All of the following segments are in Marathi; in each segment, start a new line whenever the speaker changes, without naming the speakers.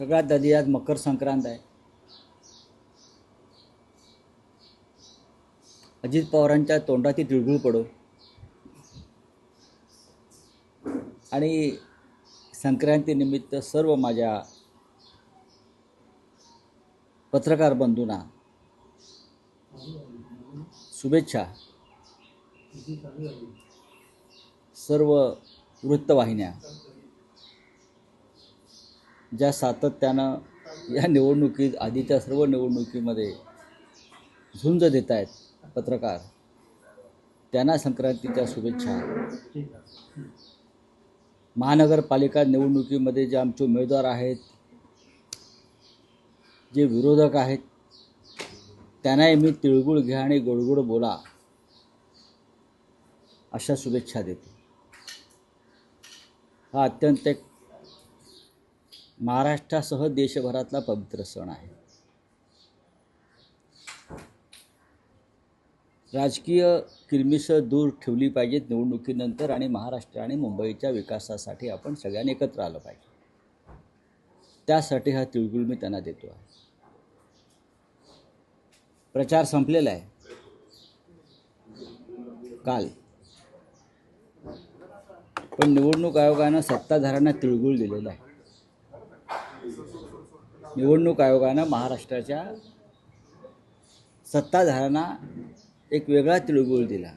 सगळ्यात आधी आज मकर संक्रांत आहे. अजित पवारांच्या तोंडाची तिळगुळ पडो. आणि संक्रांतीनिमित्त सर्व माझ्या पत्रकार बंधूंना शुभेच्छा. सर्व वृत्तवाहिन्या. ज्या सातत्यानं या निवडणुकीत आधीच्या सर्व निवडणुकीमध्ये झुंज देत आहेत पत्रकार त्यांना संक्रांतीच्या शुभेच्छा. महानगरपालिका निवडणुकीमध्ये जे आमचे उमेदवार आहेत जे विरोधक आहेत त्यांनाही मी तिळगुळ घ्या आणि गोडगोड बोला अशा शुभेच्छा देतो. हा अत्यंत एक महाराष्ट्रासह देशभरातला पवित्र सण आहे. राजकीय किरमिसं दूर ठेवली पाहिजेत निवडणुकीनंतर आणि महाराष्ट्र आणि मुंबईच्या विकासासाठी आपण सगळ्यांनी एकत्र आलं पाहिजे. त्यासाठी हा तिळगुळ मी त्यांना देतो आहे. प्रचार संपलेला आहे. काल. पण निवडणूक आयोगानं सत्ताधाऱ्यांना तिळगुळ दिलेला आहे. निवडणूक आयोगानं महाराष्ट्राच्या सत्ताधाऱ्यांना एक वेगळा तिळगुळ दिला.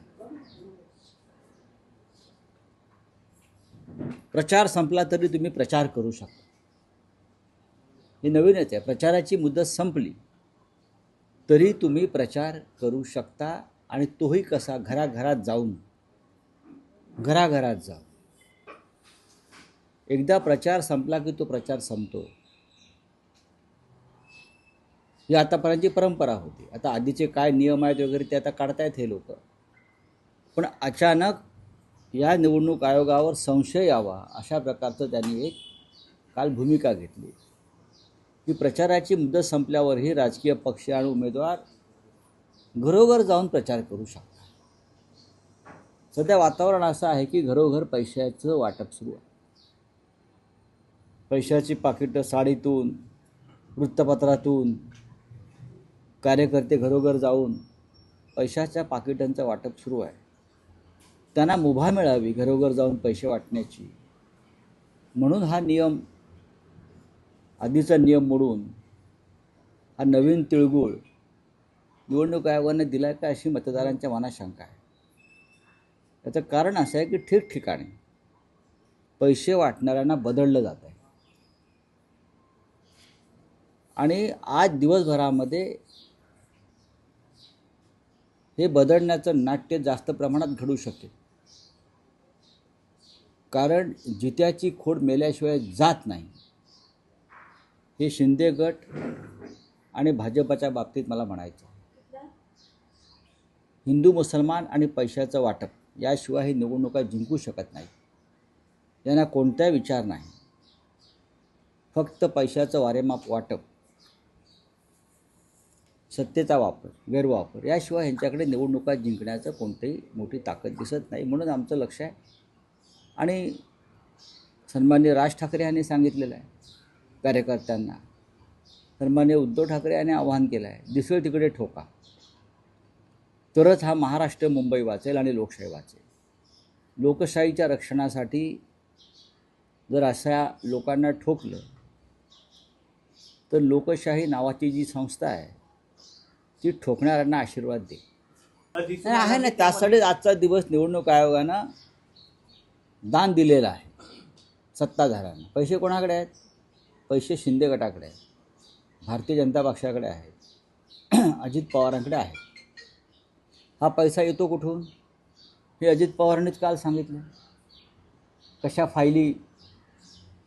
प्रचार संपला तरी तुम्ही प्रचार करू शकता. हे नवीनच आहे. प्रचाराची मुदत संपली. तरी तुम्ही प्रचार करू शकता आणि तोही कसा घराघरात जाऊन घराघरात जाऊन. एकदा प्रचार संपला की तो प्रचार संपतो. ही आतापर्यंतची परंपरा होती. आता आधीचे काय नियम आहेत वगैरे ते आता काढतायत हे लोक. पण अचानक या निवडणूक आयोगावर संशय यावा अशा प्रकारचं त्यांनी एक काल भूमिका घेतली. की प्रचाराची मुदत संपल्यावरही राजकीय पक्ष आणि उमेदवार घरोघर जाऊन प्रचार करू शकतात. सध्या वातावरण असं आहे की घरोघर पैशाचं वाटप सुरू आहे. पैशाची पाकिटं साडीतून वृत्तपत्रातून कार्यकर्ते घरोघर जाऊन पैशाच्या पाकिटांचं वाटप सुरू आहे. त्यांना मुभा मिळावी घरोघर जाऊन पैसे वाटण्याची. म्हणून हा नियम आधीचा नियम मोडून हा नवीन तिळगुळ निवडणूक आयोगाने दिला का अशी मतदारांच्या मनात शंका आहे. त्याचं कारण असं आहे की ठिकठिकाणी पैसे वाटणाऱ्यांना बदललं जात आहे. आणि आज दिवसभरामध्ये हे बदलण्याचं नाट्य जास्त प्रमाणात घडू शकेल कारण जित्याची खोड मेल्याशिवाय जात नाही. हे शिंदे गट आणि भाजपाच्या बाबतीत मला म्हणायचं हिंदू मुसलमान आणि पैशाचं वाटप याशिवाय ही निवडणुका जिंकू शकत नाही यांना कोणताही विचार नाही. फक्त पैशाचं वारेमाप वाटप सत्तेचा वापर गैरवापर याशिवाय ह्यांच्याकडे निवडणुका जिंकण्याचं कोणतेही मोठी ताकद दिसत नाही म्हणून आमचं लक्ष आहे. आणि सन्मान्य राज ठाकरे यांनी सांगितलेलं आहे कार्यकर्त्यांना. सन्मान्य उद्धव ठाकरे यांनी आवाहन केलं आहे दिसळ तिकडे ठोका. तरच हा महाराष्ट्र मुंबई वाचेल आणि लोकशाही वाचेल. लोकशाहीच्या रक्षणासाठी जर अशा लोकांना ठोकलं तर लोकशाही नावाची जी संस्था आहे ती ठोकणाऱ्यांना आशीर्वाद दे. नाही, आहे ना त्यासाठीच आजचा दिवस निवडणूक आयोगानं दान दिलेलं आहे. सत्ताधाऱ्यांना. पैसे कोणाकडे आहेत? पैसे शिंदे गटाकडे आहेत. भारतीय जनता पक्षाकडे आहेत. अजित पवारांकडे आहेत. हा पैसा येतो कुठून? हे अजित पवारांनीच काल सांगितलं. कशा फायली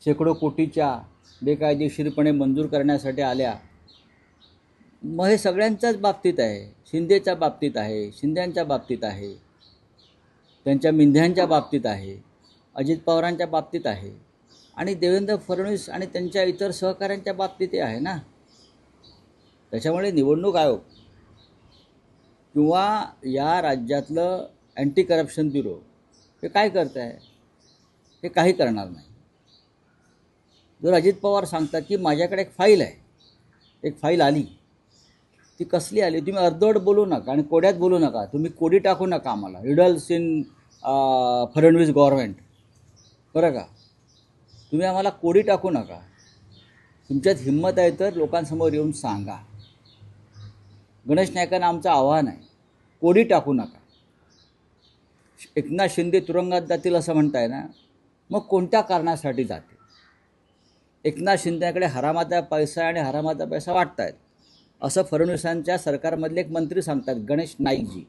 शेकडो कोटीच्या बेकायदेशीरपणे मंजूर करण्यासाठी आल्या मग हे सगळ्यांच्याच बाबतीत आहे. शिंदेच्या बाबतीत आहे शिंद्यांच्या बाबतीत आहे त्यांच्या मिंध्यांच्या बाबतीत आहे अजित पवारांच्या बाबतीत आहे आणि देवेंद्र फडणवीस आणि त्यांच्या इतर सहकाऱ्यांच्या बाबतीतही आहे ना. त्याच्यामुळे निवडणूक आयोग किंवा या राज्यातलं अँटी करप्शन ब्युरो हे काय करत आहे हे काही करणार नाही. जर अजित पवार सांगतात की माझ्याकडे एक फाईल आहे एक फाईल आली ती कसली आली? तुम्ही अर्धवट बोलू नका आणि कोड्यात बोलू नका. तुम्ही कोडी टाकू नका आम्हाला. रिडल्स इन फडणवीस गव्हर्मेंट बरं का? तुम्ही आम्हाला कोडी टाकू नका. तुमच्यात हिंमत आहे तर लोकांसमोर येऊन सांगा. गणेश नायकांना आमचं आव्हान आहे. कोडी टाकू नका. एकनाथ शिंदे तुरुंगात जातील असं म्हणताय ना मग कोणत्या कारणासाठी जाते एकनाथ शिंदेकडे हरामाचा पैसा आणि हरामाचा पैसा वाटतायत. असं फडणवीसांच्या सरकारमधले एक मंत्री सांगतात गणेश नाईकजी.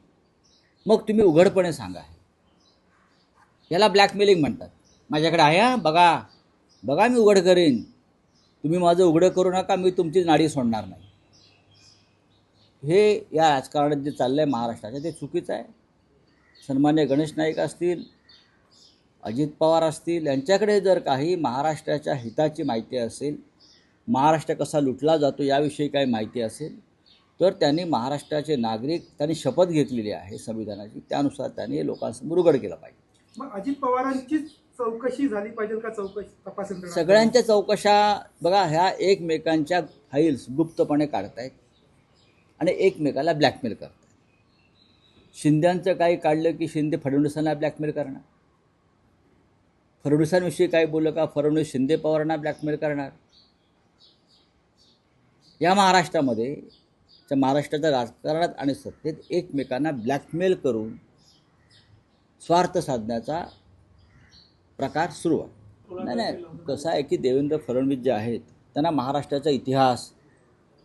मग तुम्ही उघडपणे सांगा. याला ब्लॅकमेलिंग म्हणतात. माझ्याकडे आहे हा बघा. बघा मी उघड करीन. तुम्ही माझं उघडं करू नका मी तुमची नाडी सोडणार नाही. हे या राजकारणात जे चाललं आहे महाराष्ट्राचं ते चुकीचं आहे. सन्मान्य गणेश नाईक असतील अजित पवार असतील यांच्याकडे जर काही महाराष्ट्राच्या हिताची माहिती असेल महाराष्ट्र कसा लुटला जातो याविषयी काही माहिती असेल तर त्यांनी महाराष्ट्राचे नागरिक त्यांनी शपथ घेतलेली आहे संविधानाची. त्यानुसार त्यांनी लोकांसमोर उघड केलं पाहिजे.
मग अजित पवारांचीच चौकशी झाली पाहिजे का चौकशी तपास?
सगळ्यांच्या चौकशा बघा ह्या एकमेकांच्या फाईल्स गुप्तपणे काढतायत आणि एकमेकाला ब्लॅकमेल करतायत. शिंद्यांचं काही काढलं की शिंदे फडणवीसांना ब्लॅकमेल करणार? फडणवीसांविषयी काय बोललं का? फडणवीस शिंदे पवारांना ब्लॅकमेल करणार? या महाराष्ट्रामध्ये त्या महाराष्ट्राच्या राजकारणात आणि सत्तेत एकमेकांना ब्लॅकमेल करून स्वार्थ साधण्याचा प्रकार सुरू आहे. नाही नाही. कसं आहे की देवेंद्र फडणवीस जे आहेत त्यांना महाराष्ट्राचा इतिहास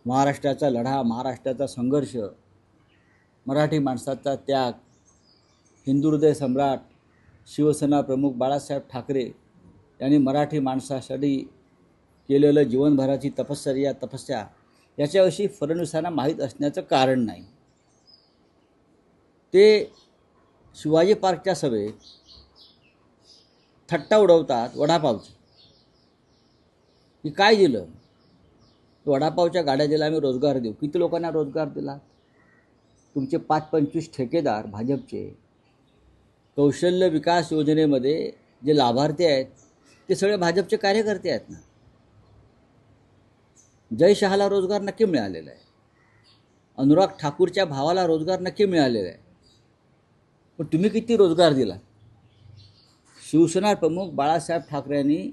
महाराष्ट्राचा लढा महाराष्ट्राचा संघर्ष मराठी माणसाचा त्याग हिंदू हृदय सम्राट शिवसेना प्रमुख बाळासाहेब ठाकरे यांनी मराठी माणसासाठी केलेलं जीवनभराची तपश्चर्या तपस्या याच्याविषयी फडणवीसांना माहीत असण्याचं कारण नाही. ते शिवाजी पार्कच्या सभेत थट्टा उडवतात वडापावची. की काय दिलं? वडापावच्या गाड्या दिल्या आम्ही रोजगार देऊ. किती लोकांना रोजगार दिला? तुमचे पाच पंचवीस ठेकेदार भाजपचे. कौशल्य विकास योजनेमध्ये जे लाभार्थी आहेत ते सगळे भाजपचे कार्यकर्ते आहेत ना? जय शहाला रोजगार नक्की मिळालेला आहे. अनुराग ठाकूरच्या भावाला रोजगार नक्की मिळालेला आहे. पण तुम्ही किती रोजगार दिला? शिवसेना प्रमुख बाळासाहेब ठाकरेंनी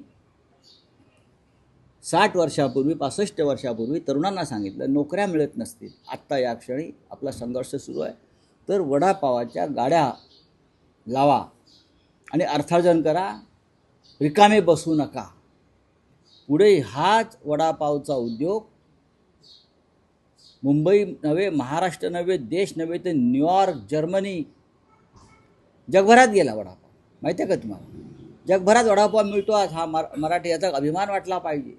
साठ वर्षापूर्वी पासष्ट वर्षापूर्वी तरुणांना सांगितलं नोकऱ्या मिळत नसतील. आत्ता या क्षणी आपला संघर्ष सुरू आहे. तर वडापावाच्या गाड्या लावा आणि अर्थार्जन करा. रिकामे बसू नका. पुढे हाच वडापावचा उद्योग. मुंबई नव्हे महाराष्ट्र नव्हे देश नव्हे तर न्यूयॉर्क जर्मनी. जगभरात गेला वडापाव. माहिती आहे का तुम्हाला? जगभरात वडापाव मिळतो आज. हा मरा मराठी याचा अभिमान वाटला पाहिजे.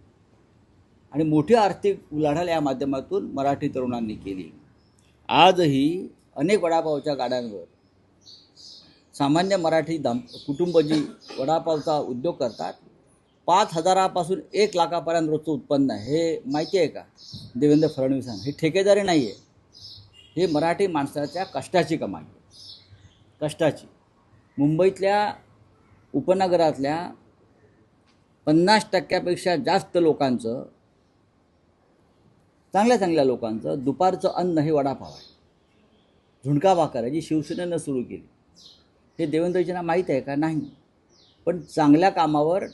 आणि मोठी आर्थिक उलाढाल या माध्यमातून मराठी तरुणांनी केली. आजही अनेक वडापावच्या गाड्यांवर सामान्य मराठी दाम कुटुंब जी वडापावचा उद्योग करतात पाच हजारापासून एक लाखापर्यंत रोजचं उत्पन्न आहे. हे माहिती आहे का? देवेंद्र फडणवीसांना. हे ठेकेदारी नाही आहे. हे मराठी माणसाच्या कष्टाची कमाई आहे. कष्टाची. मुंबईतल्या उपनगरातल्या पन्नास टक्क्यापेक्षा जास्त लोकांचं चांगल्या चांगल्या लोकांचं दुपारचं अन्न हे वडापाव आहे. झुणका भाकर आहे जी शिवसेनेनं सुरू केली. हे देवेंद्रजींना माहीत आहे का? नाही. पण चांगल्या कामावर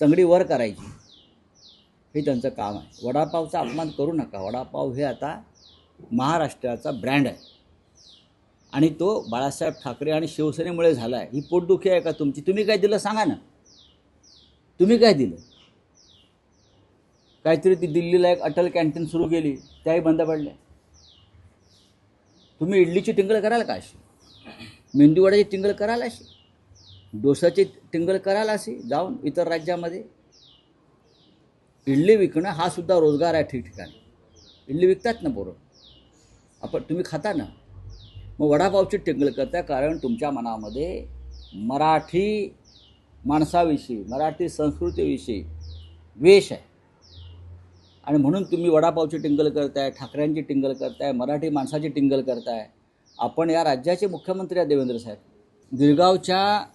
तंगडी वर करायची. हे त्यांचं काम आहे. वडापावचा अपमान करू नका. वडापाव हे आता महाराष्ट्राचा ब्रँड आहे. आणि तो बाळासाहेब ठाकरे आणि शिवसेनेमुळे झाला आहे ही पोटदुखी आहे का तुमची? तुम्ही काय दिलं सांगा ना. तुम्ही काय दिलं? काहीतरी ती दिल्लीला एक अटल कॅन्टीन सुरू केली. त्याही बंद पडल्या. तुम्ही इडलीची टिंगल कराल का अशी? मेंदूवड्याची टिंगल कराल अशी? डोसाची टिंगल कराल अशी जाऊन इतर राज्यामध्ये. इडली विकणं हा सुद्धा रोजगार आहे ठिकठिकाणी. इडली विकतात ना पोरं? आपण तुम्ही खाता ना? मग वडापावची टिंगल करता कारण तुमच्या मनामध्ये मराठी माणसाविषयी मराठी संस्कृतीविषयी द्वेष आहे. आणि म्हणून तुम्ही वडापावची टिंगल करताय ठाकऱ्यांची टिंगल करताय मराठी माणसाची टिंगल करताय. आपण या राज्याचे मुख्यमंत्री आहे देवेंद्र साहेब. गिरगावच्या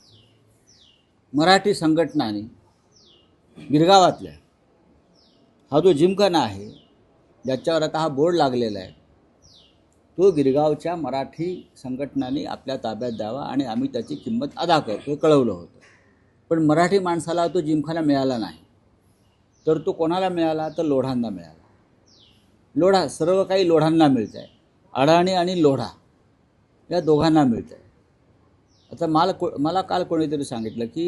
मराठी संघटनाने गिरगावातल्या हा जो जिमखाना आहे ज्याच्यावर आता हा बोर्ड लागलेला आहे तो गिरगावच्या मराठी संघटनाने आपल्या ताब्यात द्यावा आणि आम्ही त्याची किंमत अदा करतो हे कळवलं होतं. पण मराठी माणसाला तो जिमखाना मिळाला नाही. तर तो कोणाला मिळाला? तर लोढांना मिळाला. लोढा सर्व काही लोढांना मिळतं आहे अडाणी आणि लोढा या दोघांना मिळतं आहे आता मला को मला काल कोणीतरी सांगितलं की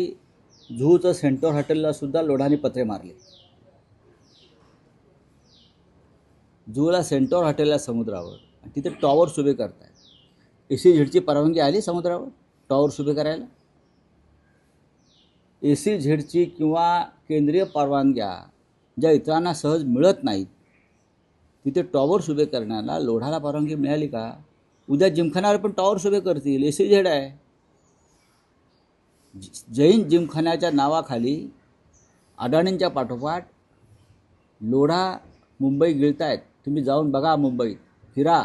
झूचं सेंटर हॉटेलला सुद्धा लोढाने पत्रे मारले. झूला सेंटॉर हॉटेलला समुद्रावर आणि तिथे टॉवर्स उभे करताय. ए सी झेडची परवानगी आली समुद्रावर? टॉवर्स उभे करायला? ए सी झेडची किंवा केंद्रीय परवानग्या ज्या इतरांना सहज मिळत नाहीत तिथे टॉवर्स उभे करण्याला लोढाला परवानगी मिळाली का? उद्या जिमखान्यावर पण टॉवर्स उभे करतील. ए सी झेड आहे. जैन जिमखान्याच्या नावाखाली अडाणींच्या पाठोपाठ लोढा मुंबई गिळतायत. तुम्ही जाऊन बघा मुंबईत फिरा.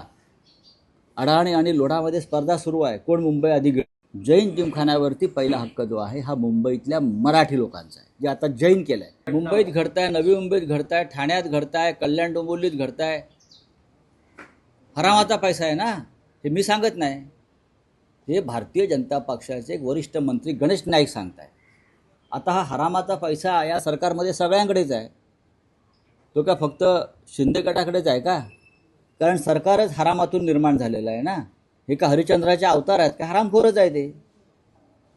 अडाणी आणि लोढामध्ये स्पर्धा सुरू आहे. कोण मुंबई आधी गिळ? जैन जिमखान्यावरती पहिला हक्क जो आहे हा मुंबईतल्या मराठी लोकांचा आहे जे आता जैन केलं आहे मुंबईत घडताय नवी मुंबईत घडताय ठाण्यात घडताय कल्याण डोंबिवलीत घडताय. हरामाचा पैसा आहे ना? हे मी सांगत नाही. हे भारतीय जनता पक्षाचे एक वरिष्ठ मंत्री गणेश नाईक सांगताय. आता हा हरामाचा पैसा या सरकारमध्ये सगळ्यांकडेच आहे. तो का फक्त शिंदे गटाकडेच आहे का? कारण सरकारच हरामातून निर्माण झालेलं आहे ना. हे का हरिचंद्राचे अवतार आहेत का? हरामखोरच आहे ते.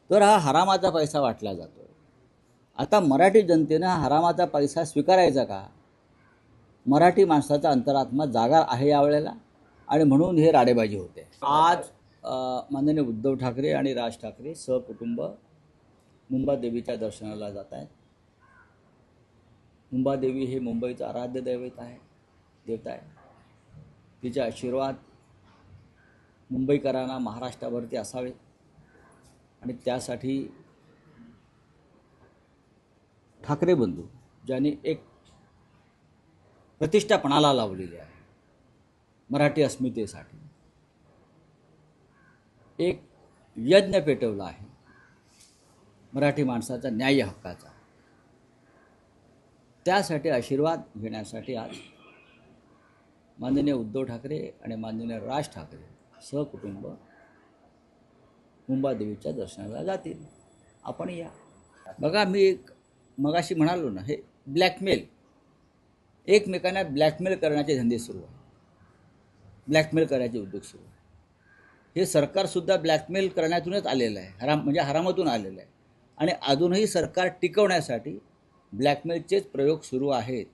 तर हा हरामाचा पैसा वाटला जातो आता मराठी जनतेनं हा हरामाचा पैसा स्वीकारायचा का? मराठी माणसाचा अंतरात्मा जागा आहे यावेळेला. आणि म्हणून हे राडेबाजी होते. आज माननीय उद्धव ठाकरे आणि राज ठाकरे सहकुटुंब मुंबादेवीच्या दर्शनाला जात आहेत. मुंबादेवी हे मुंबईचं आराध्य दैवत आहे देवता आहे तिचे आशीर्वाद मुंबईकरांना महाराष्ट्रावरती असावे आणि त्यासाठी ठाकरे बंधू ज्यांनी एक प्रतिष्ठापणाला लावलेली आहे मराठी अस्मितेसाठी. एक यज्ञ पेटवला आहे. मराठी माणसाचा न्याय हक्काचा. त्यासाठी आशीर्वाद घेण्यासाठी आज माननीय उद्धव ठाकरे आणि माननीय राज ठाकरे सहकुटुंब मुंबादेवीच्या दर्शनाला जातील. आपण या. बघा मी एक मगाशी म्हणालो ना हे ब्लॅकमेल. एकमेकांना ब्लॅकमेल करण्याचे धंदे सुरू आहे ब्लॅकमेल करायचे उद्योग सुरू आहे हे सरकारसुद्धा ब्लॅकमेल करण्यातूनच आलेलं आहे. हराम म्हणजे हरामातून आलेलं आहे. आणि अजूनही सरकार टिकवण्यासाठी ब्लॅकमेलचेच प्रयोग सुरू आहेत.